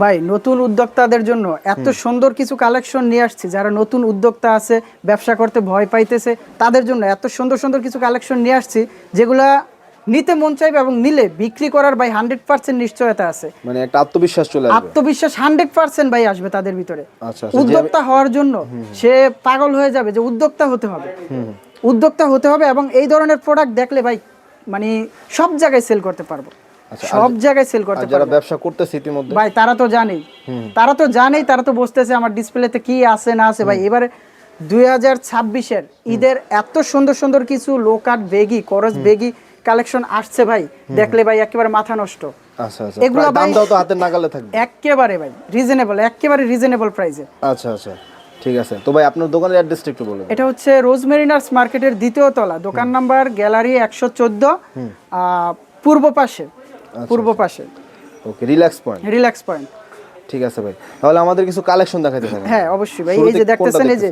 ভাই নতুন উদ্যোক্তাদের জন্য এত সুন্দর কিছু কালেকশন নিয়ে আসছি। যারা নতুন উদ্যোক্তা আছে ব্যবসা করতে ভয় পাইতেছে তাদের জন্য এত সুন্দর সুন্দর কিছু কালেকশন নিয়ে আসছি যেগুলা নিতে মন চাইবে এবং নিলে বিক্রি করার ভাই হান্ড্রেড পার্সেন্ট নিশ্চয়তা আছে। মানে একটা আত্মবিশ্বাস চলে আত্মবিশ্বাস হান্ড্রেড পার্সেন্ট ভাই আসবে তাদের ভিতরে। আচ্ছা, আচ্ছা, উদ্যোক্তা হওয়ার জন্য সে পাগল হয়ে যাবে যে উদ্যোক্তা হতে হবে। উদ্যোক্তা হতে হবে এবং এই ধরনের প্রোডাক্ট দেখলে ভাই মানে সব জায়গায় সেল করতে পারব। সব জায়গায় সেল করতে যারা ব্যবসা করতেছে ইতিমধ্যে? ভাই তারা তো জানেই তারা তো জানেই তারা তো বসতেছে আমার ডিসপ্লেতে কি আছে না আছে। ভাই এবারে দুই হাজার ছাব্বিশের ঈদের এত সুন্দর সুন্দর কিছু লোকাট বেগি করস বেগি কালেকশন আসছে ভাই। দেখলে ভাই একেবারে মাথা নষ্ট। আচ্ছা আচ্ছা। এগুলো ভাই- দামটাও তো হাতের নাগালে থাকবে। একেবারে ভাই রিজনেবল একেবারে রিজনেবল প্রাইসে আচ্ছা আচ্ছা। ঠিক আছে। তো ভাই আপনার দোকানের অ্যাড্রেসটা একটু বলুন এটা হচ্ছে রোজমেরিনার্স মার্কেটের দ্বিতীয় তলা। দোকান নাম্বার গ্যালারি একশো চোদ্দ পূর্ব পাশে। আচ্ছা, পূর্ব পাশে। Okay relax point. Relax point. ঠিক আছে ভাই। তাহলে আমাদের কিছু কালেকশন দেখাতে থাকেন। হ্যাঁ অবশ্যই ভাই। এই যে দেখতেছেন এই যে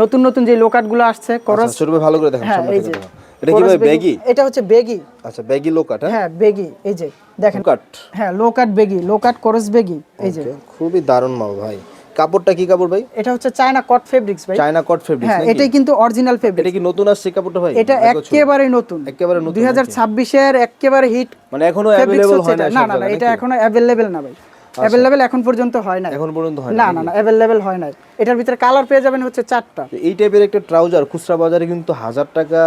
নতুন নতুন যে লোকাটগুলো আসছে করস আচ্ছা ভাই ভালো করে দেখেন হ্যাঁ সামনে থেকে এটা কি ভাই বেগি এটা হচ্ছে বেগি আচ্ছা বেগি লোকাট হ্যাঁ? হ্যাঁ বেগি এই যে দেখেন। লোকাট হ্যাঁ low cut baggy low cut করস বেগি এই যে। খুবই দারুণ মাল ভাই। কাপড়টা কি কাপড় ভাই? এটা হচ্ছে চায়না কট ফেব্রিক্স ভাই। চায়না কট ফেব্রিক হ্যাঁ এটাই কিন্তু অরিজিনাল ফেব্রিক এটা কি নতুন আসছে কাপড়টা ভাই? এটা একেবারে নতুন। একেবারে নতুন দুই হাজার ছাব্বিশের একেবারে হিট মানে এখনও ফেব্রিক্স হচ্ছে হয় না। না না এটা এখনও অ্যাভেলেবেল না ভাই। অ্যাভেলেবেল এখন পর্যন্ত হয় না এখন পর্যন্ত হয় না না না অ্যাভেলেবেল হয় না এটার ভিতরে কালার পেয়ে যাবেন হচ্ছে চারটা। এই টাইপের একটা ট্রাউজার খুচরা বাজারে কিন্তু হাজার টাকা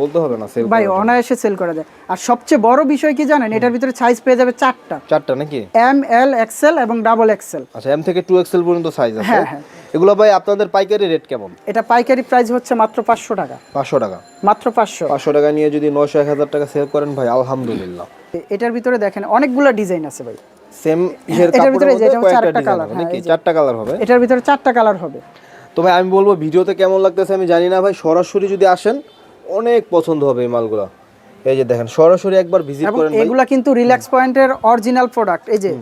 বলতে হবে না সেল ভাই অনায়াসে সেল করা যায়। আর সবচেয়ে বড় বিষয় কি জানেন? এটার ভিতরে সাইজ পেয়ে যাবে চারটা। চারটা নাকি? এম এল এক্সেল এবং ডাবল এক্সেল আচ্ছা এম থেকে টু এক্সেল পর্যন্ত সাইজ আছে। হ্যাঁ, হ্যাঁ। এগুলো ভাই আপনাদের পাইকারি রেট কেমন? এটা পাইকারি প্রাইস হচ্ছে মাত্র পাঁচশো টাকা। পাঁচশো টাকা। মাত্র পাঁচশো। পাঁচশো টাকা নিয়ে যদি নয়শো এক হাজার টাকা সেল করেন ভাই আলহামদুলিল্লাহ। এটার ভিতরে দেখেন অনেকগুলো ডিজাইন আছে ভাই। সেম ইয়ের এটার কাপড়ের ভিতরে মধ্যে কয়েকটা হ্যাঁ, নাকি? চারটা কালার হবে? এটার ভিতরে চারটা কালার হবে। তো ভাই আমি বলব ভিডিওতে কেমন লাগতেছে আমি জানি না ভাই সরাসরি যদি আসেন অনেক পছন্দ হবে এই মালগুলো। এই যে দেখেন সরাসরি একবার ভিজিট করেন এগুলা কিন্তু রিল্যাক্স পয়েন্টের অরিজিনাল প্রোডাক্ট এই যে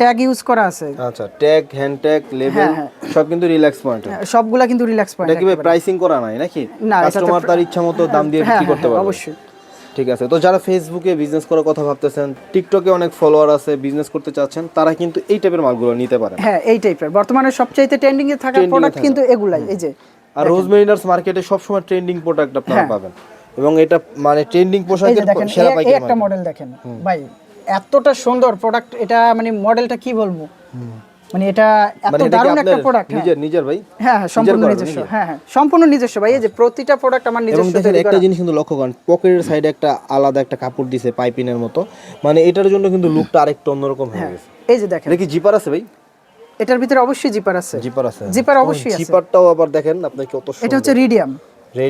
ট্যাগ ইউজ করা আছে। আচ্ছা ট্যাগ হ্যান্ড ট্যাগ হ্যাঁ, সব কিন্তু রিল্যাক্স পয়েন্ট সবগুলা কিন্তু রিল্যাক্স পয়েন্ট এটা কি ভাই প্রাইসিং করা নাই নাকি? না, কাস্টমার তার ইচ্ছা মতো দাম দিয়ে হ্যাঁ বিক্রি করতে হ্যাঁ, পারবে। অবশ্যই। ঠিক আছে তো যারা ফেসবুকে বিজনেস করার কথা ভাবতেছেন টিকটকে অনেক ফলোয়ার আছে বিজনেস করতে চাচ্ছেন তারা কিন্তু এই টাইপের মালগুলো নিতে পারে হ্যাঁ এই টাইপের বর্তমানে সবচাইতে ট্রেন্ডিং এ থাকা প্রোডাক্ট কিন্তু এগুলাই। এই যে আর রোজমেরিনার্স মার্কেটে সবসময় ট্রেন্ডিং প্রোডাক্ট আপনারা হ্যাঁ। পাবেন। এবং এটা মানে ট্রেন্ডিং পোশাকের সেরা পাইকারি একটা মডেল দেখেন। ভাই এতটা সুন্দর প্রোডাক্ট এটা মানে মডেলটা কি বলব? মানে এটা এত মানে দারুণ একটা প্রোডাক্ট নিজের নিজের ভাই? হ্যাঁ হ্যাঁ সম্পূর্ণ নিজস্ব হ্যাঁ হ্যাঁ সম্পূর্ণ নিজস্ব। ভাই এই যে প্রতিটা প্রোডাক্ট আমার নিজস্ব দেখেন একটা জিনিস কিন্তু লক্ষ্য করেন পকেটের সাইডে একটা আলাদা একটা কাপড় দিছে পাইপিনের মতো। মানে এটার জন্য কিন্তু লুকটা আরেকটু অন্যরকম হয়ে গেছে। এই যে দেখেন। কি জিপার আছে ভাই? এটার ভিতরে অবশ্যই জিপার আছে। জিপার আছে। জিপার অবশ্যই আছে। জিপারটাও আবার দেখেন আপনি কত এটা হচ্ছে রিডিয়াম।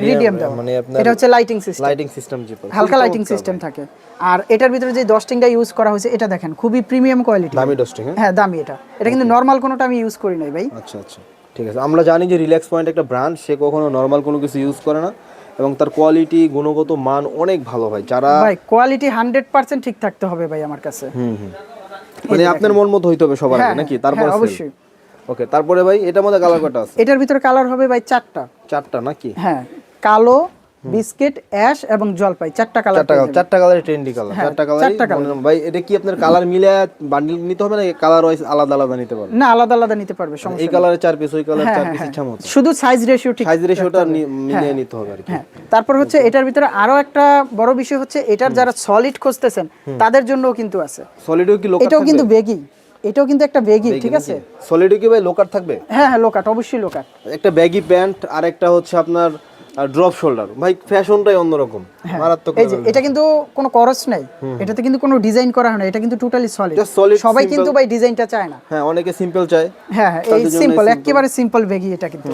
রিডিয়াম মানে আপনার এটা হচ্ছে lighting system lighting system zipper. হালকা লাইটিং সিস্টেম থাকে। আর এটার ভিতরে যে ডস্টিংটা ইউজ করা হয়েছে এটা দেখেন খুবই প্রিমিয়াম কোয়ালিটি দামি ডস্টিং হ্যাঁ? হ্যাঁ দামি এটা। এটা কিন্তু নর্মাল কোনোটা আমি ইউজ করি নাই ভাই। আচ্ছা আচ্ছা। ঠিক আছে। আমরা জানি যে রিল্যাক্স পয়েন্ট একটা ব্র্যান্ড সে কখনো নর্মাল কোনো কিছু ইউজ করে না। এবং তার কোয়ালিটি গুণগত মান অনেক ভালো ভাই। যারা ভাই কোয়ালিটি হান্ড্রেড পার্সেন্ট ঠিক থাকতে হবে ভাই আমার কাছে। হুম হুম। মানে আপনার মন মতো হইতে হবে সবার আগে হ্যাঁ, নাকি? হ্যাঁ, তারপর অবশ্যই। ওকে তারপরে ভাই এটার মধ্যে কালার কটা আছে? এটার ভিতরে কালার হবে ভাই চারটা। চারটা নাকি? হ্যাঁ কালো বিস্কিট অ্যাশ এবং জলপাই চারটা কালার চারটা কালার চারটা কালারের ট্রেন্ডি কালার হ্যাঁ, চারটা কালার চারটা colour। ভাই এটা কি আপনার কালার মিলে বান্ডিল নিতে হবে না কালার ওয়াইজ আলাদা আলাদা নিতে পারবে না আলাদা আলাদা নিতে পারবে সমস্যা এই কালারে চার পিস ওই কালার হ্যাঁ, চার হ্যাঁ, পিস হ্যাঁ। ইচ্ছা মতো শুধু সাইজ রেশিও ঠিক সাইজ রেশিওটা মিলিয়ে নিতে হবে আর কি। হ্যাঁ তারপর হচ্ছে এটার ভিতরে আরও একটা বড় বিষয় হচ্ছে এটার যারা সলিড খুঁজতেছেন তাদের জন্যও কিন্তু আছে। সলিডও কি লোকার এটাও কিন্তু বেগি এটাও কিন্তু একটা বেগি ঠিক আছে? সলিডও কি ভাই লোকার থাকবে? হ্যাঁ হ্যাঁ লোকাট অবশ্যই লোকাট একটা ব্যাগি প্যান্ট আর একটা হচ্ছে আপনার ড্রপ শোল্ডার ভাই ফ্যাশনটাই অন্যরকম মারাত্মক হ্যাঁ। এই যে এটা কিন্তু কোনো করস নাই। এটাতে কিন্তু কোনো ডিজাইন করা হয় না এটা কিন্তু টোটালি সলিড সবাই কিন্তু ভাই ডিজাইনটা চায় না। হ্যাঁ অনেকে সিম্পল চায়। হ্যাঁ হ্যাঁ এই সিম্পল একেবারে সিম্পল বেগি এটা কিন্তু।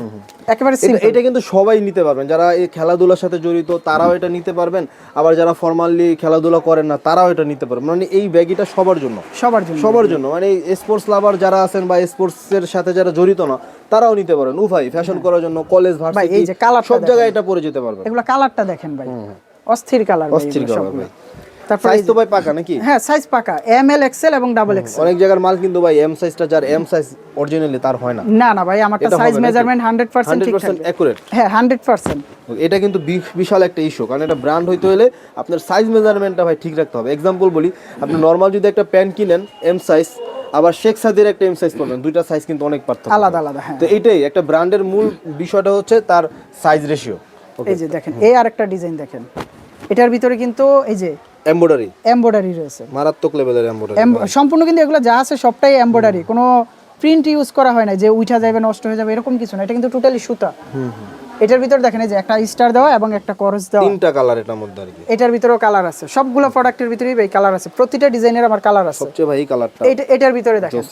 একেবারে সিম্পল এটা কিন্তু সবাই নিতে পারবেন। যারা এই খেলাধুলার সাথে জড়িত তারাও এটা নিতে পারবেন। আবার যারা ফর্মালি খেলাধুলা করেন না তারাও এটা নিতে পারবেন। মানে এই ব্যাগিটা সবার জন্য। সবার জন্য। সবার জন্য। মানে স্পোর্টস লাভার যারা আছেন বা স্পোর্টস এর সাথে যারা জড়িত না তারাও নিতে পারেন। উভয় ফ্যাশন করার জন্য কলেজ ভার্সিটি। এই যে colourটা সব জায়গায় এটা পরে যেতে পারবেন। এগুলো কালারটা দেখেন ভাই। অস্থির কালার অস্থির colour ভাই। সাইজ তো ভাই পাকা নাকি? হ্যাঁ সাইজ পাকা। এম এল এক্সেল এবং ডাবল এক্সেল অনেক জায়গার মাল কিন্তু ভাই এম সাইজটা যার এম সাইজ অরিজিনালি তার হয় না। না না ভাই আমারটা সাইজ মেজারমেন্ট হান্ড্রেড পার্সেন্ট ঠিক 100% অ্যাকুরেট হ্যাঁ হান্ড্রেড পার্সেন্ট এটা কিন্তু বিশাল একটা ইস্যু কারণ এটা ব্র্যান্ড হইতে হলে আপনার সাইজ মেজারমেন্টটা ভাই ঠিক রাখতে হবে। এক্সাম্পল বলি আপনি নর্মাল যদি একটা প্যান্ট কিনেন এম সাইজ আবার শেখ সাদির একটা এম সাইজ পাবেন দুইটা সাইজ কিন্তু অনেক পার্থক্য। আলাদা আলাদা হ্যাঁ। তো এইটাই একটা ব্র্যান্ডের মূল বিষয়টা হচ্ছে তার সাইজ রেশিও এই যে দেখেন এই আরেকটা ডিজাইন দেখেন। এটার ভিতরে কিন্তু এই যে এমব্রয়ডারি এমব্রয়ডারি রয়েছে। মারাত্মক লেভেলের এমব্রয়ডারি এম- সম্পূর্ণ কিন্তু এগুলো যা আছে সবটাই এমব্রয়ডারি কোনো প্রিন্ট ইউজ করা হয় না যে উঠা যাবে নষ্ট হয়ে যাবে এরকম কিছু না। এটা কিন্তু টোটালি সুতা। এটার ভিতরে দেখেন এই যে একটা স্টার দেওয়া এবং একটা করস দেওয়া। তিনটা কালার এটার মধ্যে আর কি। এটার ভিতরেও কালার আছে। সবগুলো প্রোডাক্টের ভিতরেই ভাই কালার আছে। প্রতিটা ডিজাইনের আমার কালার আছে। সবচেয়ে ভাই কালারটা এটা এটার ভিতরে দেখেন।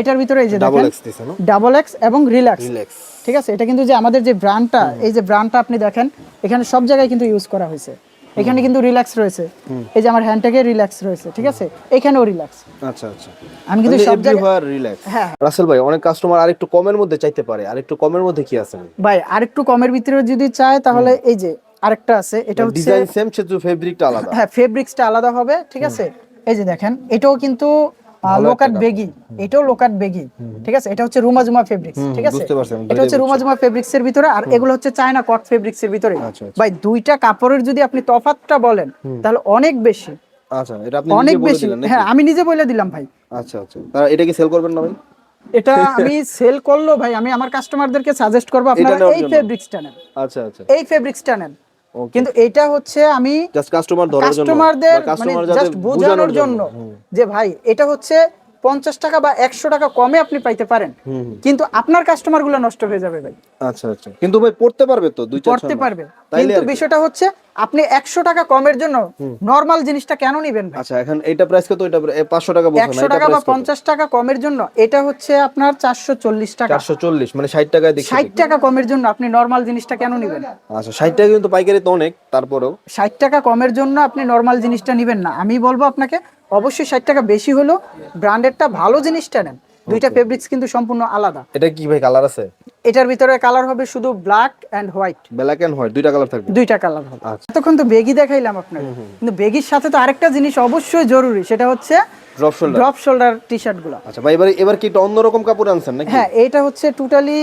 এটার ভিতরে এই যে ডাবল এক্স দিছে না? ডাবল এক্স এবং রিল্যাক্স রিল্যাক্স ঠিক আছে? এটা কিন্তু যে আমাদের যে ব্র্যান্ডটা এই যে ব্র্যান্ডটা আপনি দেখেন এখানে সব জায়গায় কিন্তু ইউজ করা হয়েছে। এখানে কিন্তু রিল্যাক্স রয়েছে। এই যে আমার হ্যান্ডটাকে রিল্যাক্স রয়েছে ঠিক আছে? এখানেও রিল্যাক্স আচ্ছা আচ্ছা। আমি কিন্তু সব জায়গায় রিল্যাক্স হ্যাঁ রাসেল ভাই অনেক কাস্টমার আরেকটু কমের মধ্যে চাইতে পারে আরেকটু কমের মধ্যে কি আছে? ভাই আরেকটু কমের ভিতরে যদি চায় তাহলে এই যে আরেকটা আছে এটা হচ্ছে ডিজাইন সেম শুধু ফেব্রিকটা আলাদা। হ্যাঁ ফেব্রিক্সটা আলাদা হবে ঠিক আছে? এই যে দেখেন এটাও কিন্তু লোকাট বেগি এটাও লোকাট বেগি ঠিক আছে? এটা হচ্ছে রুমাজুমা ফেব্রিক্স ঠিক আছে? এটা হচ্ছে রুমাজুমা ফেব্রিক্স এর ভিতরে আর এগুলো হচ্ছে চায়না কট ফেব্রিক্স এর ভিতরে। আচ্ছা, আচ্ছা। ভাই দুইটা কাপড়ের যদি আপনি তফাৎটা বলেন তাহলে অনেক বেশি। আচ্ছা এটা আপনি অনেক নিজে বলে বেশি। হ্যাঁ আমি নিজে বলে দিলাম ভাই। আচ্ছা আচ্ছা। এটা কি সেল করবেন না ভাই? এটা আমি সেল করল ভাই। আমি আমার কাস্টমারদেরকে সাজেস্ট করব আপনারা এই। ফেব্রিক্সটা নেন। আচ্ছা আচ্ছা। এই ফেব্রিক্সটা নেন. কিন্তু এটা হচ্ছে আমি জাস্ট কাস্টমার ধরার জন্য। কাস্টমারদের মানে জাস্ট বোঝানোর জন্য। যে ভাই এটা হচ্ছে পঞ্চাশ টাকা বা একশো টাকা কমে আপনি পাইতে পারেন। কিন্তু আপনার কাস্টমারগুলো নষ্ট হয়ে যাবে ভাই। আচ্ছা আচ্ছা। কিন্তু ভাই পড়তে পারবে তো দুই মাস? পারবে। কিন্তু বিষয়টা হচ্ছে আপনি একশো টাকা কমের জন্য নর্মাল জিনিসটা কেন নিবেন আচ্ছা এখন এটা প্রাইস কত? এটা পাঁচশো টাকা বলছো না একশো টাকা বা প্রাইস কত? পঞ্চাশ টাকা কমের জন্য এটা হচ্ছে আপনার চারশো চল্লিশ টাকা। চারশো চল্লিশ মানে ষাট টাকায় দেখছি ষাট টাকা কমের জন্য আপনি নর্মাল জিনিসটা কেন নিবেন? আচ্ছা ষাট টাকা কিন্তু পাইকারি তো অনেক তারপরেও। ষাট টাকা কমের জন্য আপনি নর্মাল জিনিসটা নেবেন না। আমি বলব আপনাকে অবশ্যই ষাট টাকা বেশি হলো ব্র্যান্ডেরটা ভালো জিনিসটা নেন। দুইটা ফেব্রিক্স কিন্তু সম্পূর্ণ আলাদা। এটা কি ভাই কালার আছে? এটার ভিতরে কালার হবে শুধু black and white black and white দুইটা কালার থাকবে। দুইটা কালার হবে। আচ্ছা। এতক্ষণ তো বেগি দেখাইলাম আপনাকে কিন্তু বেগির সাথে তো আরেকটা জিনিস অবশ্যই জরুরি সেটা হচ্ছে drop shoulder drop shoulder T শার্টগুলো। আচ্ছা ভাই এবার এবার কি একটা অন্যরকম কাপড় আনছেন নাকি? হ্যাঁ এটা হচ্ছে টোটালি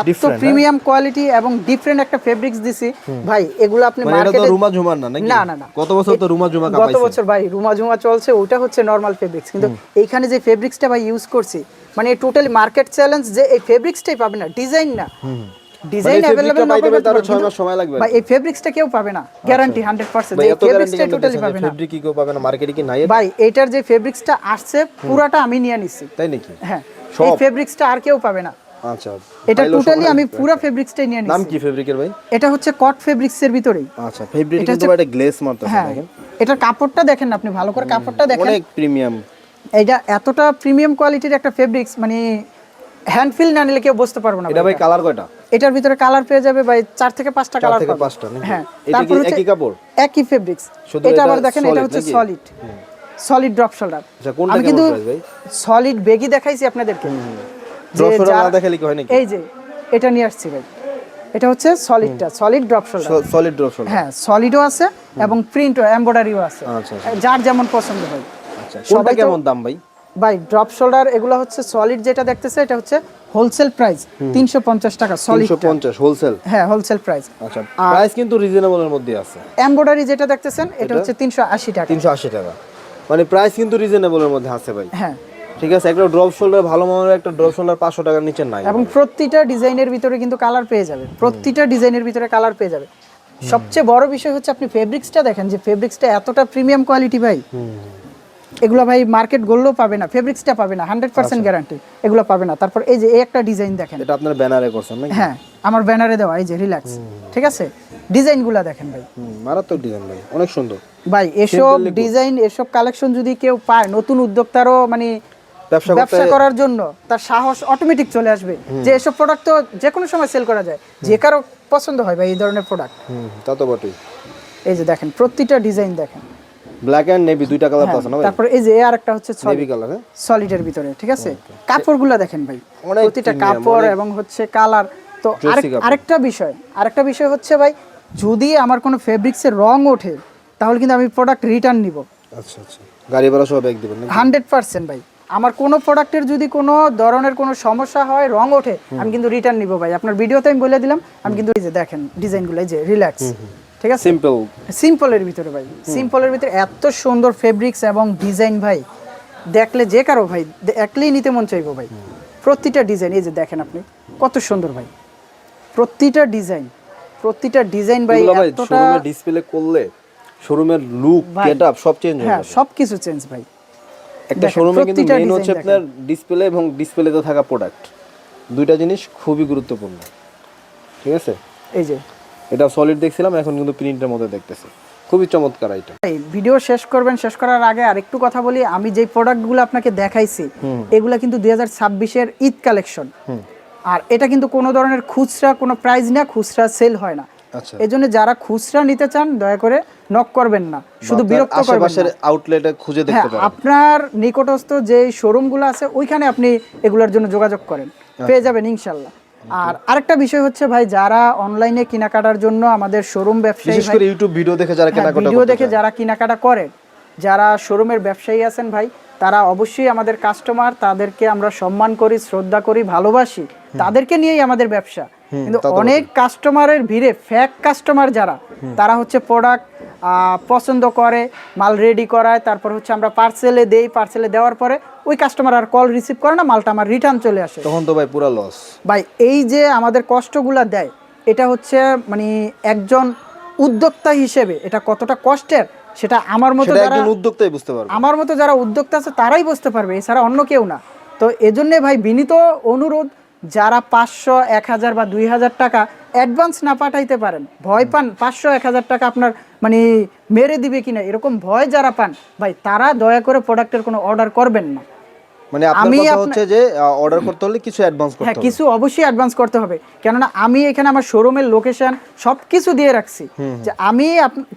এত প্রিমিয়াম কোয়ালিটি এবং ডিফারেন্ট একটা ফেব্রিক্স দিছি। ভাই এগুলো আপনি এটা মার্কেটে রুমা ঝুমার না নাকি? না, না, না। গত বছর তো রুমা ঝুমা গত বছর ভাই রুমা জুমা চলছে ওটা হচ্ছে নর্মাল ফেব্রিক্স কিন্তু এইখানে যে ফেব্রিক্সটা ভাই ইউজ করছি মানে টোটালি মার্কেট চ্যালেঞ্জ যে এই ফেব্রিক্সটাই পাবে না ডিজাইন না। ডিজাইন মানে অ্যাভেলেবল না পারে পারে ছয় মাস সময় লাগবে। ভাই এই ফেব্রিক্সটা কেউ পাবে না গ্যারান্টি 100% ভাই এই ফেব্রিক্সটা টোটালি পাবে না। ফেব্রিক কি কেউ পাবে না মার্কেটে কি নাই? ভাই এটার যে ফেব্রিক্সটা আসছে পুরাটা আমি নিয়ে নিছি। তাই নাকি? হ্যাঁ এই ফেব্রিক্সটা আর কেউ পাবে না। আচ্ছা এটা টোটালি আমি পুরো ফেব্রিক্সটাই নিয়ে নাম কি ফেব্রিকের ভাই? এটা হচ্ছে কট ফেব্রিক্সের ভিতরেই। আচ্ছা ফেব্রিক এটা কিন্তু একটা গ্লেস মারতেছে হ্যাঁ দেখেন। এটার কাপড়টা দেখেন আপনি ভালো করে কাপড়টা দেখেন। অনেক প্রিমিয়াম এটা এতটা প্রিমিয়াম কোয়ালিটির একটা ফেব্রিক্স মানে হ্যান্ড ফিল না নিলে কেউ বুঝতে পারব না এটা ভাই কালার কয়টা? এটার ভিতরে কালার পেয়ে যাবে ভাই চার থেকে পাঁচটা চার কালার থেকে পাঁচটা হ্যাঁ এটা কি তারপর হচ্ছে একই কাপড়? একই ফেব্রিক্স এটা আবার দেখেন এটা হচ্ছে সলিড সলিড ড্রপ শোল্ডার আচ্ছা কোনটা আমি কিন্তু সলিড বেগই দেখাইছি আপনাদেরকে। ড্রপ শোল্ডার না দেখালে কি হয় নাকি? এই যে এটা নিয়ে আসছি ভাই। এটা হচ্ছে সলিডটা solid drop shoulder solid drop shoulder হ্যাঁ সলিডও আছে এবং প্রিন্টও এমব্রয়ডারিও আছে। আচ্ছা যার যেমন পছন্দ হয়। আচ্ছা সবাই কেমন দাম ভাই? ভাই ড্রপ শোল্ডার এগুলো হচ্ছে সলিড যেটা দেখতেছে এটা হচ্ছে হোলসেল প্রাইস তিনশো পঞ্চাশ টাকা সলিড তিনশো পঞ্চাশ হোলসেল হ্যাঁ হোলসেল প্রাইস আচ্ছা প্রাইস কিন্তু রিজনেবলের মধ্যে আছে। এমব্রয়ডারি যেটা দেখতেছেন এটা হচ্ছে তিনশো আশি টাকা। তিনশো আশি টাকা। মানে প্রাইস কিন্তু রিজনেবলের মধ্যে আছে ভাই। হ্যাঁ। ঠিক আছে একটা ড্রপ শোল্ডার ভালো মানের একটা ড্রপ শোল্ডার পাঁচশো টাকার নিচে নাই। এবং প্রতিটা ডিজাইনের ভিতরে কিন্তু কালার পেয়ে যাবে। প্রতিটা ডিজাইনের ভিতরে কালার পেয়ে যাবে। সবচেয়ে বড় বিষয় হচ্ছে আপনি ফেব্রিক্সটা দেখেন যে ফেব্রিক্সটা এতটা প্রিমিয়াম কোয়ালিটি ভাই। এগুলো ভাই মার্কেট গড়লেও পাবে না ফেব্রিক্সটা পাবে না হান্ড্রেড পার্সেন্ট গ্যারান্টি এগুলো পাবে না। তারপর এই যে এই একটা ডিজাইন দেখেন। এটা আপনার ব্যানারে করছেন নাকি? হ্যাঁ আমার ব্যানারে দেওয়া এই যে রিল্যাক্স ঠিক আছে? ডিজাইনগুলো দেখেন ভাই। মারাত্মক ডিজাইন ভাই অনেক সুন্দর। ভাই এসব ডিজাইন এসব কালেকশন যদি কেউ পায় নতুন উদ্যোক্তারও মানে ব্যবসা করার জন্য তার সাহস অটোমেটিক চলে আসবে। যে এসব প্রোডাক্ট তো যে কোনো সময় সেল করা যায় যে কারও পছন্দ হয় ভাই এই ধরনের প্রোডাক্ট তা তো বটেই। এই যে দেখেন প্রতিটা ডিজাইন দেখেন। ব্ল্যাক এন্ড নেভি দুইটা কালার হ্যাঁ, আছে না ভাই? তারপর এই যে আর একটা হচ্ছে নেভি কালার সলিডের ভিতরে ঠিক আছে? কাপড়গুলো দেখেন ভাই প্রতিটা কাপড় এবং হচ্ছে কালার তো আরেকটা বিষয় আরেকটা বিষয় হচ্ছে ভাই যদি আমার কোনো ফেব্রিক্সের রং ওঠে তাহলে কিন্তু আমি প্রোডাক্ট রিটার্ন নিব। আচ্ছা আচ্ছা। গাড়ি ভাড়া সহ ব্যাগ দিবেন নাকি? হান্ড্রেড পার্সেন্ট ভাই। আমার কোনো প্রোডাক্টের যদি কোনো ধরনের কোনো সমস্যা হয় রং ওঠে আমি কিন্তু রিটার্ন নিব ভাই। আপনার ভিডিওতে আমি বলে দিলাম আমি কিন্তু এই যে দেখেন ডিজাইনগুলো এই যে রিল্যাক্স ঠিক আছে? সিম্পল সিম্পলের ভিতরে ভাই। সিম্পলের ভিতরে এত সুন্দর ফেব্রিক্স এবং ডিজাইন ভাই। দেখলে যে কারও ভাই দেখলেই নিতে মন চাইব ভাই। প্রতিটা ডিজাইন এই যে দেখেন আপনি কত সুন্দর ভাই। প্রতিটা ডিজাইন প্রতিটা ডিজাইন ভাই এতটা ডিসপ্লে করলে শোরুমের লুক গেটআপ সব চেঞ্জ হয়ে হ্যাঁ যাবে। সব কিছু চেঞ্জ ভাই। একটা শোরুমে কিন্তু মেইন হচ্ছে আপনার ডিসপ্লে এবং ডিসপ্লেতে থাকা প্রোডাক্ট দুইটা জিনিস খুবই গুরুত্বপূর্ণ। ঠিক আছে? এই যে এটা সলিড দেখছিলাম এখন কিন্তু প্রিন্টের মধ্যে দেখতেছি। খুবই চমৎকার আইটেম ভিডিও শেষ করবেন শেষ করার আগে আরেকটু কথা বলি আমি যেই প্রোডাক্টগুলো আপনাকে দেখাইছি এগুলা কিন্তু দুই ছাব্বিশের ঈদ কালেকশন আর এটা কিন্তু কোনো ধরনের খুচরা কোনো প্রাইস না খুচরা সেল হয় না। আচ্ছা। এই জন্য যারা খুচরা নিতে চান দয়া করে নক করবেন না শুধু বিরক্ত করবেন আউটলেটে খুঁজে দেখতে হ্যাঁ পারেন। আপনার নিকটস্থ যে শোরুমগুলো আছে ওইখানে আপনি এগুলোর জন্য যোগাযোগ করেন। আচ্ছা। পেয়ে যাবেন ইনশাল্লাহ। আর আরেকটা বিষয় হচ্ছে ভাই যারা অনলাইনে কেনাকাটার জন্য আমাদের শোরুম ব্যবসায়ী বিশেষ করে ইউটিউব ভিডিও দেখে যারা হ্যাঁ, কেনাকাটা ভিডিও দেখে যারা কেনাকাটা করেন যারা শোরুমের ব্যবসায়ী আছেন ভাই তারা অবশ্যই আমাদের কাস্টমার তাদেরকে আমরা সম্মান করি শ্রদ্ধা করি ভালোবাসি তাদেরকে নিয়েই আমাদের ব্যবসা। কিন্তু অনেক কাস্টমারের ভিড়ে ফ্যাক কাস্টমার যারা তারা হচ্ছে প্রোডাক্ট পছন্দ করে মাল রেডি করায় তারপর হচ্ছে আমরা পার্সেলে দেই পার্সেলে দেওয়ার পরে ওই কাস্টমার আর কল রিসিভ করে না মালটা আমার রিটার্ন চলে আসে। তখন তো ভাই পুরো লস ভাই এই যে আমাদের কষ্টগুলা দেয় এটা হচ্ছে মানে একজন উদ্যোক্তা হিসেবে এটা কতটা কষ্টের সেটা আমার মতো যারা একজন উদ্যোক্তাই বুঝতে পারবে। আমার মতো যারা উদ্যোক্তা আছে তারাই বুঝতে পারবে এছাড়া অন্য কেউ না। তো এজন্যে ভাই বিনীত অনুরোধ যারা পাঁচশো এক হাজার বা দুই হাজার টাকা অ্যাডভান্স না পাঠাইতে পারেন ভয় পান পাঁচশো এক হাজার টাকা আপনার মানে মেরে দিবে কিনা এরকম ভয় যারা পান ভাই তারা দয়া করে প্রোডাক্টের কোনো অর্ডার করবেন না। মানে আমি হচ্ছে যে অর্ডার করতে হলে কিছু অ্যাডভান্স করতে হ্যাঁ কিছু অবশ্যই অ্যাডভান্স করতে হবে। কেননা আমি এখানে আমার শোরুমের লোকেশন সব কিছু দিয়ে রাখছি। যে আমি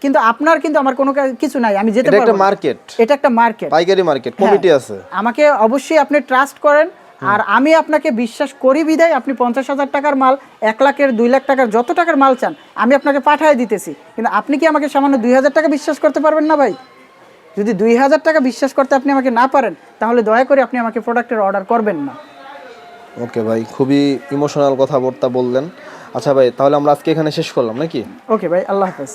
কিন্তু আপনার কিন্তু আমার কোনো কিছু নাই আমি যেতে এটা একটা মার্কেট এটা একটা মার্কেট পাইকারি মার্কেট কমিটি আছে। আমাকে অবশ্যই আপনি ট্রাস্ট করেন আর আমি আপনাকে বিশ্বাস করি বিদায় আপনি পঞ্চাশ হাজার টাকার মাল এক লাখের দুই লাখ টাকার যত টাকার মাল চান আমি আপনাকে পাঠিয়ে দিতেছি। কিন্তু আপনি কি আমাকে সামান্য দুই হাজার টাকা বিশ্বাস করতে পারবেন না ভাই? যদি দুই হাজার টাকা বিশ্বাস করতে আপনি আমাকে না পারেন তাহলে দয়া করে আপনি আমাকে প্রোডাক্টের অর্ডার করবেন না। ওকে ভাই খুবই ইমোশনাল কথাবার্তা বললেন। আচ্ছা ভাই তাহলে আমরা আজকে এখানে শেষ করলাম নাকি? ওকে ভাই আল্লাহ হাফেজ।